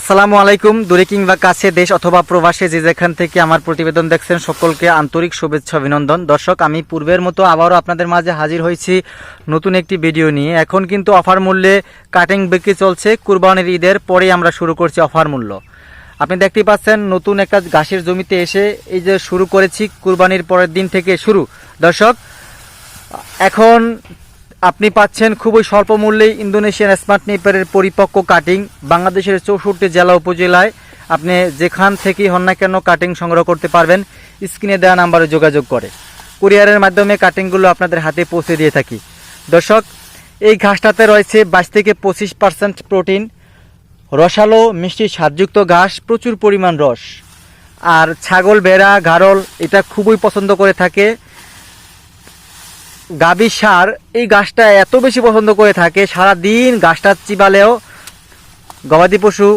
আসসালামু আলাইকুম। দূরে কিংবা কাছে দেশ অথবা প্রবাসে যে যেখান থেকে আমার প্রতিবেদন দেখছেন, সকলকে আন্তরিক শুভেচ্ছা, অভিনন্দন। দর্শক, আমি পূর্বের মতো আবারও আপনাদের মাঝে হাজির হয়েছি নতুন একটি ভিডিও নিয়ে। এখন কিন্তু অফার মূল্যে কাটিং বিক্রি চলছে। কুরবানির ঈদের পরেই আমরা শুরু করছি অফার মূল্য। আপনি দেখতেই পাচ্ছেন, নতুন একটা ঘাসের জমিতে এসে এই যে শুরু করেছি কুরবানির পরের দিন থেকে শুরু। দর্শক, এখন আপনি পাচ্ছেন খুবই স্বল্প মূল্যে ইন্দোনেশিয়ান স্মার্ট নেপারের পরিপক্ক কাটিং বাংলাদেশের চৌষট্টি জেলা উপজেলায়। আপনি যেখান থেকেই হন না কেন কাটিং সংগ্রহ করতে পারবেন। স্ক্রিনে দেওয়া নাম্বারে যোগাযোগ করে। কুরিয়ারের মাধ্যমে কাটিংগুলো আপনাদের হাতে পৌঁছে দিয়ে থাকি। দর্শক, এই ঘাসটাতে রয়েছে বাইশ থেকে পঁচিশ পার্সেন্ট প্রোটিন, রসালো, মিষ্টি স্বাদযুক্ত ঘাস, প্রচুর পরিমাণ রস। আর ছাগল বেড়া গারল, এটা খুবই পছন্দ করে থাকে। গাবি সার এই গাছটা এত বেশি পছন্দ করে থাকে সারা দিন গাছটা চিবালেও গবাদি পশু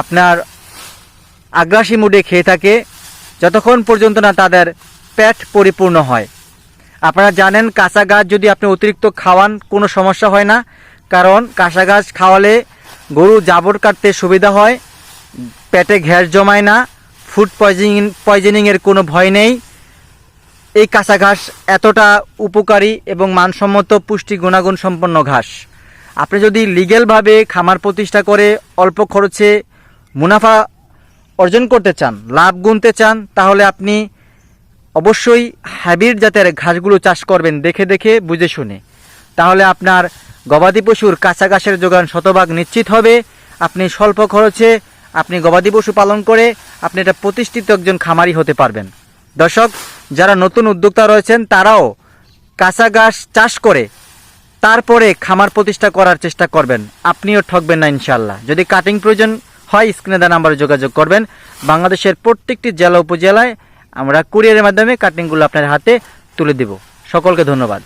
আপনার আগ্রাসী মুডে খেয়ে থাকে, যতক্ষণ পর্যন্ত না তাদের পেট পরিপূর্ণ হয়। আপনারা জানেন কাঁচা গাছ যদি আপনি অতিরিক্ত খাওয়ান কোনো সমস্যা হয় না, কারণ কাঁচা গাছ খাওয়ালে গরু জাবর কাটতে সুবিধা হয়, পেটে ঘ্যাস জমায় না ফুড পয়জনিং পয়জনিংয়ের কোনো ভয় নেই। এই কাঁচা ঘাস এতটা উপকারী এবং মানসম্মত পুষ্টি গুণাগুণ সম্পন্ন ঘাস। আপনি যদি লিগেলভাবে খামার প্রতিষ্ঠা করে অল্প খরচে মুনাফা অর্জন করতে চান, লাভ গুনতে চান, তাহলে আপনি অবশ্যই হাইব্রিড জাতের ঘাসগুলো চাষ করবেন দেখে দেখে বুঝে শুনে। তাহলে আপনার গবাদি পশুর কাঁচা ঘাসের যোগান শতভাগ নিশ্চিত হবে। আপনি স্বল্প খরচে আপনি গবাদি পশু পালন করে আপনি এটা প্রতিষ্ঠিত একজন খামারি হতে পারবেন। দর্শক যারা নতুন উদ্যোক্তা রয়েছেন, তারাও কাঁচা ঘাস চাষ করে তারপরে খামার প্রতিষ্ঠা করার চেষ্টা করবেন। আপনিও ঠকবেন না ইনশাল্লাহ যদি কাটিং প্রয়োজন হয়, স্ক্রিনে দেওয়া নাম্বারে যোগাযোগ করবেন। বাংলাদেশের প্রত্যেকটি জেলা উপজেলায় আমরা কুরিয়ারের মাধ্যমে কাটিংগুলো আপনার হাতে তুলে দেব। সকলকে ধন্যবাদ।